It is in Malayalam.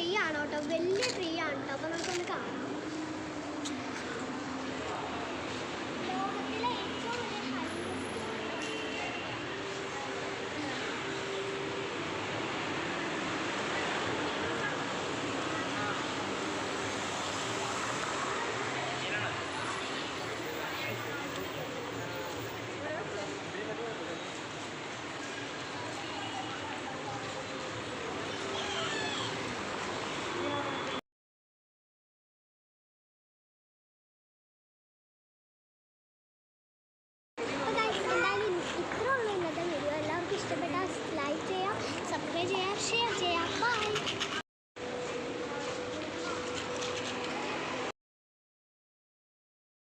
ഫ്രീ ആണ് കേട്ടോ വലിയ